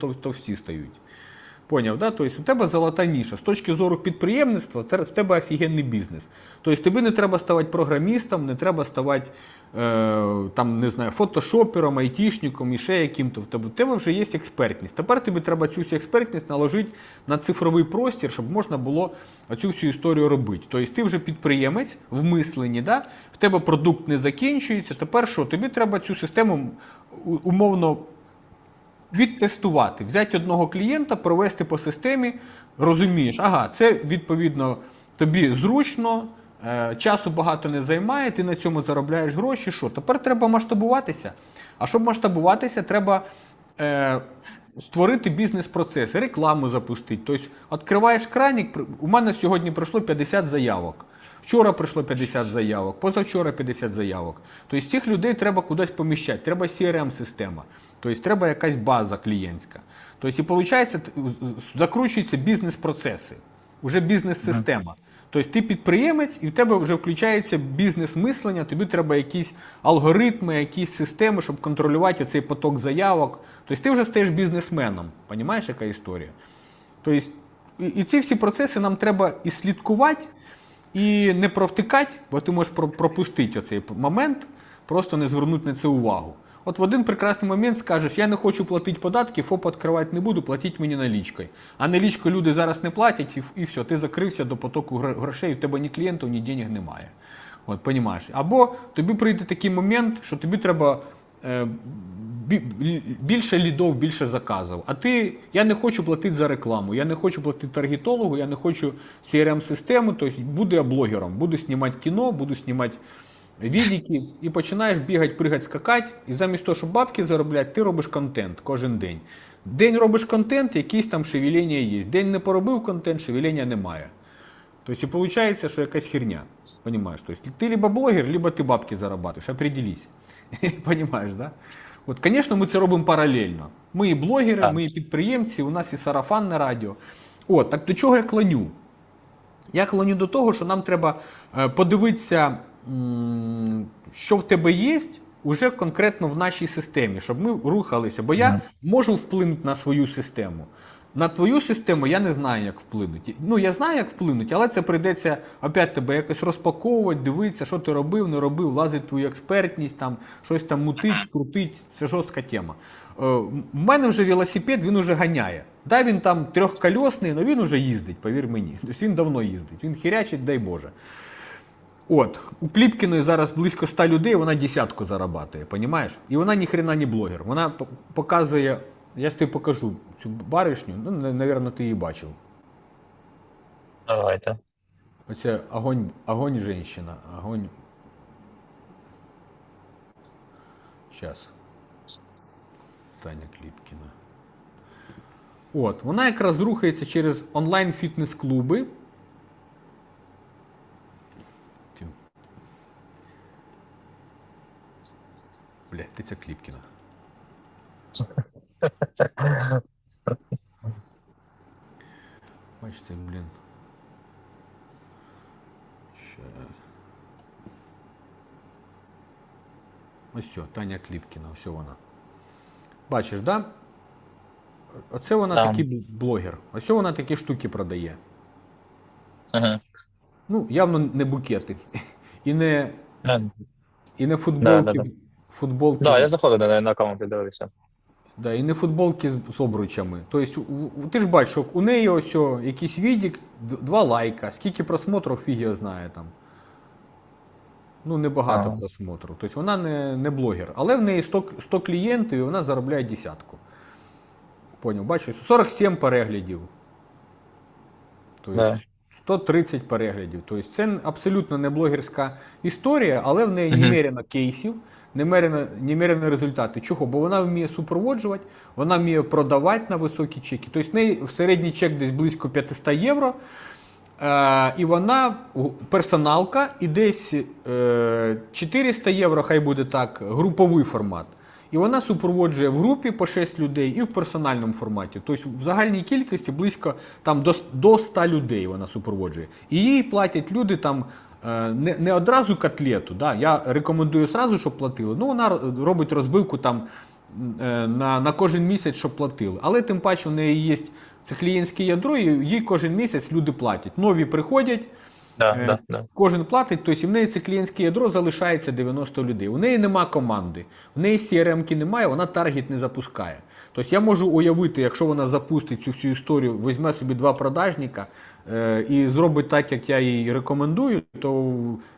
тов- товсті стають. Поняв, да? Тобто у тебе золота ніша. З точки зору підприємництва, в тебе офігенний бізнес. Тобто тобі не треба ставати програмістом, не треба ставати е, там, не знаю, фотошопером, айтішником і ще яким-то. В тебе, в тебе вже є експертність. Тепер тобі треба цю всю експертність наложити на цифровий простір, щоб можна було цю всю історію робити. Тобто ти вже підприємець в мисленні, да? в тебе продукт не закінчується. Тепер що? Тобі треба цю систему умовно відтестувати, взяти одного клієнта, провести по системі, розумієш, ага, це відповідно тобі зручно, е, часу багато не займає, ти на цьому заробляєш гроші. Що? Тепер треба масштабуватися. А щоб масштабуватися, треба е, створити бізнес-процеси, рекламу запустити. Тобто, відкриваєш кранік, у мене сьогодні пройшло 50 заявок. Вчора прийшло 50 заявок, позавчора 50 заявок. Тобто цих людей треба кудись поміщати, треба CRM-система, тобто треба якась база клієнтська. Тобто, і виходить, закручуються бізнес-процеси, вже бізнес-система. Тобто ти підприємець, і в тебе вже включається бізнес-мислення, тобі треба якісь алгоритми, якісь системи, щоб контролювати цей поток заявок. Тобто ти вже стаєш бізнесменом. Понімаєш, яка історія? Тобто, і ці всі процеси нам треба і слідкувати, і не провтикати, бо ти можеш пропустити оцей момент, просто не звернути на це увагу. От в один прекрасний момент скажеш, я не хочу платити податки, ФОП відкривати не буду, платіть мені налічкою. А налічкою люди зараз не платять, і, і все, ти закрився до потоку грошей, в тебе ні клієнтів, ні денег немає. От, понімаєш. Або тобі прийде такий момент, що тобі треба е, більше лідов, більше заказів. А ти, я не хочу платити за рекламу, я не хочу платити таргетологу, я не хочу CRM-систему, тобто буду я блогером, буду знімати кіно, буду знімати відео, і починаєш бігати, пригати, скакати, і замість того, щоб бабки заробляти, ти робиш контент кожен день. День робиш контент, якісь там шевеління є. День не поробив контент, шевеління немає. Тобто і виходить, що якась херня. Понимаешь? То есть ты либо блогер, либо ты бабки зарабатываешь. Определись. Понимаешь, да? От, звісно, ми це робимо паралельно. Ми і блогери, Так. ми і підприємці, у нас і сарафанне радіо. От, так до чого я клоню? Я клоню до того, що нам треба е, подивитися, що в тебе є, уже конкретно в нашій системі, щоб ми рухалися. Бо я можу вплинути на свою систему. На твою систему я не знаю, як вплинути. Ну, я знаю, як вплинути, але це прийдеться опять тебе якось розпаковувати, дивитися, що ти робив, не робив, влазить твою експертність, там, щось там мутить, крутить. Це жорстка тема. Е, У мене вже велосипед, він уже ганяє. Да, він там трьохкольосний, але він уже їздить, повір мені. Тобто він давно їздить. Він хірячить, дай Боже. От, у Кліпкіної зараз близько 100 людей, вона десятку зарабатує, понімаєш? І вона ніхрена не блогер. Вона показує, я ж тобі покажу цю баришню, ну, на- навірно, ти її бачив. Давайте. Оце огонь, огонь женщина, огонь. Сейчас. Таня Кліпкіна. От, вона якраз рухається через онлайн-фітнес-клуби. Тю. Блядь, ти ця Кліпкіна. Бачите, блін. Ще. Ось все, Таня Кліпкіна, ось вона. Бачиш, да? Оце вона Там. такий блогер. Ось вона такі штуки продає. Угу. Ну, явно не букети. І не, Да, і не футболки. Да, да, да. Футболки. да, я заходив на, на аккаунт і дивився. Да, і не футболки з, з обручами. Тобто, ти ж бачиш, що у неї ось о, якийсь відік, два лайка, скільки просмотрів фіг його знає там. Ну, небагато Ага. просмотрів. Тобто вона не, не блогер. Але в неї 100, 100 клієнтів і вона заробляє десятку. Поняв, бачиш, 47 переглядів. Тобто Да. 130 переглядів. Тобто це абсолютно не блогерська історія, але в неї немерено кейсів, немерено результати. Чого? Бо вона вміє супроводжувати, вона вміє продавати на високі чеки. Тобто в неї середній чек десь близько 500 євро. Е, і вона персоналка, і десь е, 400 євро, хай буде так, груповий формат. І вона супроводжує в групі по 6 людей і в персональному форматі. Тобто в загальній кількості близько там, до, до 100 людей вона супроводжує. І їй платять люди там не, не одразу котлету. Да? Я рекомендую одразу, щоб платили. Ну, вона робить розбивку там е, на, на кожен місяць, щоб платили. Але тим паче в неї є це клієнтське ядро, і їй кожен місяць люди платять. Нові приходять, Да, Е, да, да. Кожен платить, тобто в неї це клієнтське ядро залишається 90 людей. У неї нема команди, в неї CRM-ки немає, вона таргет не запускає. Тобто я можу уявити, якщо вона запустить цю всю історію, візьме собі два продажника е, і зробить так, як я їй рекомендую, то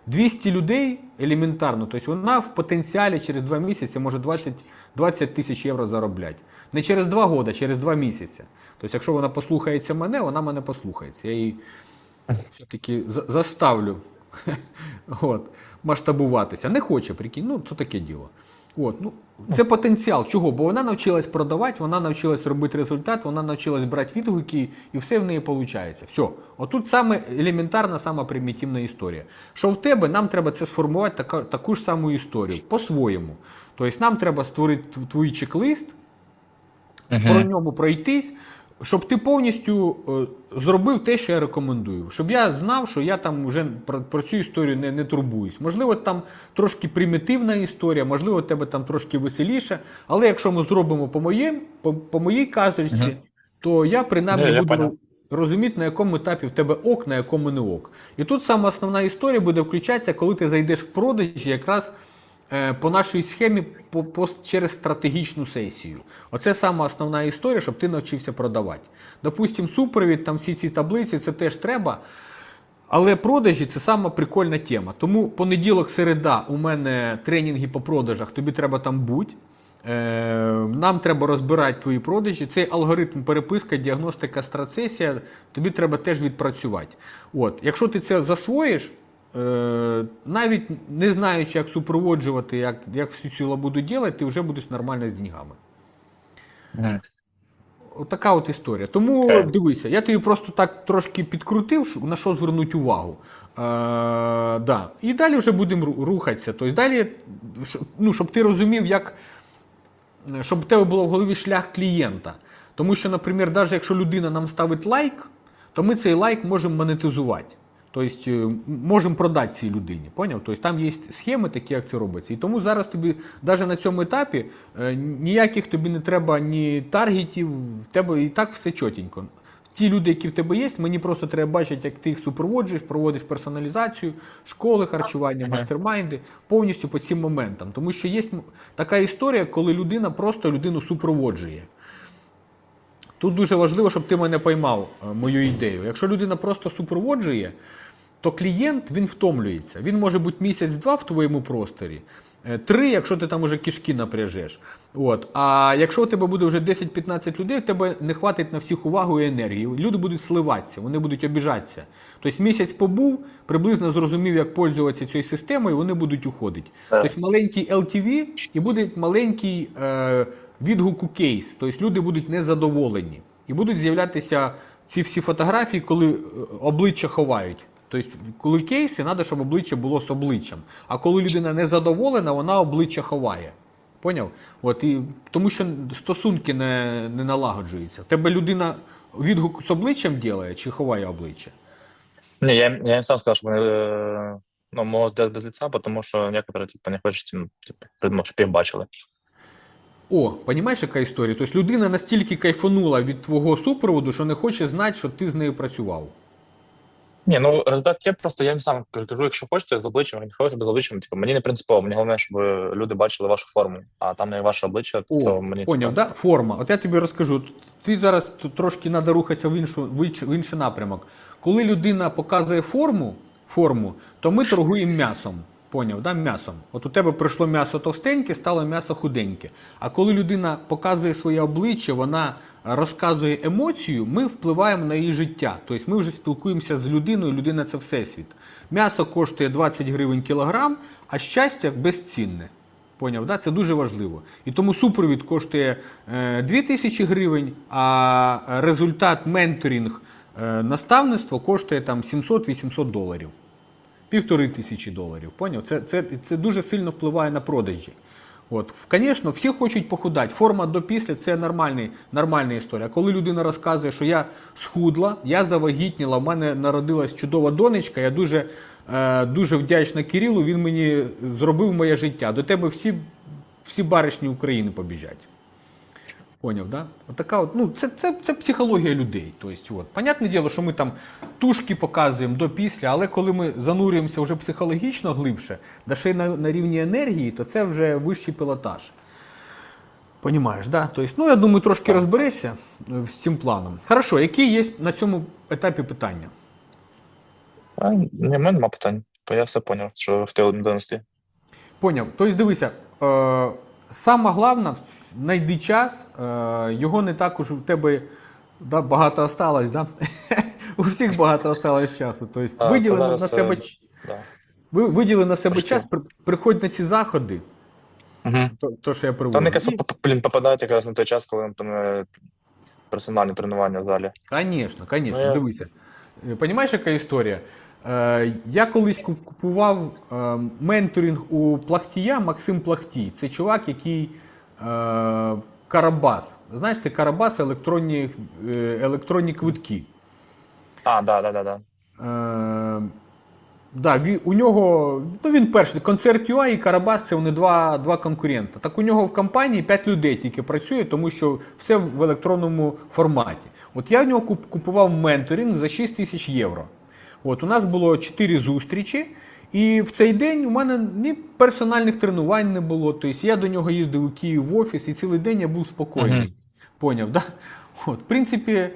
200 людей елементарно, тобто вона в потенціалі через 2 місяці може 20, 20 тисяч євро заробляти. Не через 2 роки, а через 2 місяці. Тобто, якщо вона послухається мене, вона мене послухається. Я їй все-таки заставлю от, масштабуватися. Не хоче, прикинь, ну це таке діло. От, ну, це потенціал. Чого? Бо вона навчилась продавати, вона навчилась робити результат, вона навчилась брати відгуки, і все в неї виходить. Все. Отут саме елементарна, сама примітивна історія. Що в тебе, нам треба це сформувати така, таку ж саму історію, по-своєму. Тобто нам треба створити твій чек-лист, про ньому пройтись, щоб ти повністю е, зробив те, що я рекомендую. Щоб я знав, що я там вже про, цю історію не, не турбуюсь. Можливо, там трошки примітивна історія, можливо, у тебе там трошки веселіше. Але якщо ми зробимо по, моєм, по, по моїй казочці, Мгм. то я принаймні Ні, я буду поняв. розуміти, на якому етапі в тебе ок, на якому не ок. І тут саме основна історія буде включатися, коли ти зайдеш в продажі якраз по нашій схемі по, по, через стратегічну сесію. Оце саме основна історія, щоб ти навчився продавати. Допустим, супровід, там всі ці таблиці, це теж треба. Але продажі це сама прикольна тема. Тому понеділок, середа у мене тренінги по продажах, тобі треба там бути. Е, нам треба розбирати твої продажі. Цей алгоритм переписка, діагностика, страцесія, тобі треба теж відпрацювати. От, якщо ти це засвоїш, е, навіть не знаючи, як супроводжувати, як, як всю цю лабуду робити, ти вже будеш нормально з деньгами. Мгм. Отака от історія. Тому Окей. дивися, я тобі просто так трошки підкрутив, на що звернути увагу. Е, да. І далі вже будемо рухатися. Тобто далі, ну, щоб ти розумів, як, щоб у тебе було в голові шлях клієнта. Тому що, наприклад, навіть якщо людина нам ставить лайк, то ми цей лайк можемо монетизувати. Тобто е, можемо продати цій людині. Поняв? Тобто там є схеми такі, як це робиться. І тому зараз тобі, навіть на цьому етапі, е, ніяких тобі не треба ні таргетів, в тебе і так все чотенько. Ті люди, які в тебе є, мені просто треба бачити, як ти їх супроводжуєш, проводиш персоналізацію, школи харчування, мастермайнди, повністю по цим моментам. Тому що є така історія, коли людина просто людину супроводжує. Тут дуже важливо, щоб ти мене поймав е, мою ідею. Якщо людина просто супроводжує, то клієнт він втомлюється. Він може бути місяць-два в твоєму просторі, е, три, якщо ти там уже кишки напряжеш. От. А якщо у тебе буде вже 10-15 людей, у тебе не хватить на всіх увагу і енергії. Люди будуть сливатися, вони будуть обіжатися. Тобто місяць побув, приблизно зрозумів, як пользуватися цією системою, вони будуть уходити. Тобто маленький LTV і буде маленький е, відгук у кейс. Тобто люди будуть незадоволені. І будуть з'являтися ці всі фотографії, коли е, обличчя ховають. Тобто, коли кейси, треба, щоб обличчя було з обличчям. А коли людина не задоволена, вона обличчя ховає. Поняв? От, і, тому що стосунки не, не налагоджуються. Тебе людина відгук з обличчям ділає чи ховає обличчя? Не, я, я сам сказал, что они э, ну, могут без лица, потому что некоторые типа не хочуть, ну, типа, щоб їх бачили. О, понімаєш, яка історія? Тобто людина настільки кайфанула від твого супроводу, що не хоче знати, що ти з нею працював. Ні, ну результат є просто я їм сам кажу, якщо хочете з обличчям, не хочете без обличчям, типу, мені не принципово, мені головне, щоб люди бачили вашу форму, а там не ваше обличчя, О, то мені поняв, типу, да? Форма. От я тобі розкажу. Ти зараз трошки треба рухатися в, іншу, в, інш- в інший напрямок. Коли людина показує форму, форму, то ми торгуємо м'ясом. Поняв, да? м'ясом. От у тебе прийшло м'ясо товстеньке, стало м'ясо худеньке. А коли людина показує своє обличчя, вона розказує емоцію, ми впливаємо на її життя. Тобто ми вже спілкуємося з людиною, людина це всесвіт. М'ясо коштує 20 гривень кілограм, а щастя безцінне. Поняв, да? це дуже важливо. І тому супровід коштує е, 2000 гривень, а результат менторинг е, наставництво коштує там 700-800 доларів. Півтори тисячі доларів. Поняв? Це, це, це дуже сильно впливає на продажі. От, звісно, всі хочуть похудати. Форма до після це нормальний, нормальна історія. Коли людина розказує, що я схудла, я завагітніла, в мене народилась чудова донечка, я дуже, е, дуже вдячна Кирилу, він мені зробив моє життя. До тебе всі, всі баришні України побіжать. Поняв, да? От така от, ну, це, це, це психологія людей. Тобто, от. Понятне діло, що ми там тушки показуємо до після, але коли ми занурюємося вже психологічно глибше, да ще й на, на рівні енергії, то це вже вищий пілотаж. Понімаєш, да? Тобто, ну, я думаю, трошки розберешся е, з цим планом. Хорошо, які є на цьому етапі питання? А, ні, в мене нема питань. То я все поняв, що ви хотіли донести. Поняв. Тобто, дивися, е, саме головне, знайди час, е, його не так уж у тебе да, багато осталось, да? у всіх багато осталось часу. Тобто, виділи на, на себе, е, Да. ви, виділи на себе Трошки. час, при, приходь на ці заходи, Угу. то, то що я Та привожу. вони якраз І- поп- блін, попадають якраз на той час, коли там е, персональні тренування в залі. Конечно, конечно, Ну, я- дивися. Е, Понімаєш, яка історія? Е, я колись купував е, менторинг у Плахтія, Максим Плахтій. Це чувак, який е, Карабас. Знаєш, це Карабас електронні, електронні квитки. А, да, да, да, да. Е, да, він, у нього, ну він перший, концерт UA і Карабас це вони два, два конкурента. Так у нього в компанії 5 людей тільки працює, тому що все в електронному форматі. От я в нього купував менторинг за 6 тисяч євро. От у нас було 4 зустрічі, і в цей день у мене ні персональних тренувань не було. Тобто я до нього їздив у Київ в офіс, і цілий день я був спокійний. Мгм. Поняв, да? От, в принципі,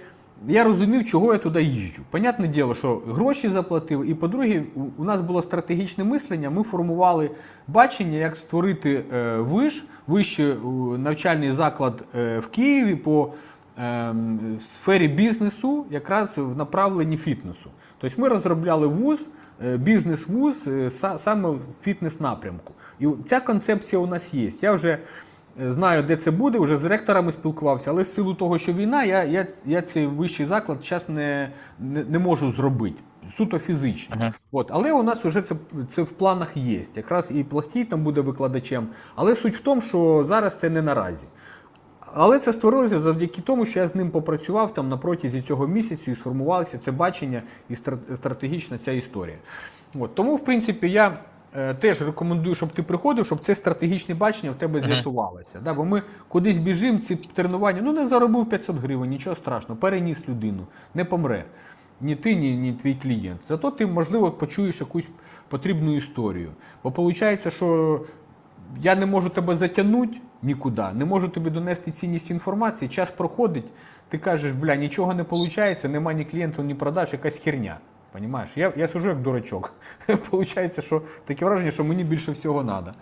я розумів, чого я туди їжджу. Понятне діло, що гроші заплатив. І по-друге, у- у нас було стратегічне мислення. Ми формували бачення, як створити е, виш, вищий е, навчальний заклад е, в Києві по ем, сфері бізнесу, якраз в направленні фітнесу. Тобто ми розробляли вуз, е, бізнес-вуз е, саме в фітнес-напрямку. І ця концепція у нас є. Я вже е, знаю, де це буде, вже з ректорами спілкувався, але в силу того, що війна, я, я, я цей вищий заклад зараз не, не, не можу зробити. Суто фізично. Мгм. От, але у нас вже це, це в планах є. Якраз і Плахтій там буде викладачем. Але суть в тому, що зараз це не наразі. Але це створилося завдяки тому, що я з ним попрацював там на протязі цього місяцю і сформувалося це бачення і стратегічна ця історія. От, тому, в принципі, я е, теж рекомендую, щоб ти приходив, щоб це стратегічне бачення в тебе з'ясувалося. Да? Бо ми кудись біжимо, ці тренування, ну не заробив 500 гривень, нічого страшного, переніс людину, не помре. Ні ти, ні, ні твій клієнт. Зато ти, можливо, почуєш якусь потрібну історію. Бо виходить, що я не можу тебе затягнути нікуди, не можу тобі донести цінність інформації, час проходить, ти кажеш, бля, нічого не виходить, нема ні клієнтів, ні продаж, якась херня. Понімаєш? Я, я сужу як дурачок. Получається, що таке враження, що мені більше всього треба.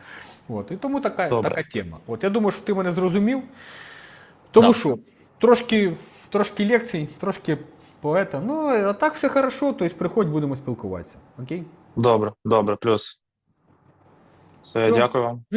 От. І тому така, Добре. така тема. От я думаю, що ти мене зрозумів. Тому Да. що трошки, трошки лекцій, трошки поета. Ну, а так все хорошо, тобто приходь, будемо спілкуватися. Окей? Добре, добре, плюс. Все, Все. дякую вам.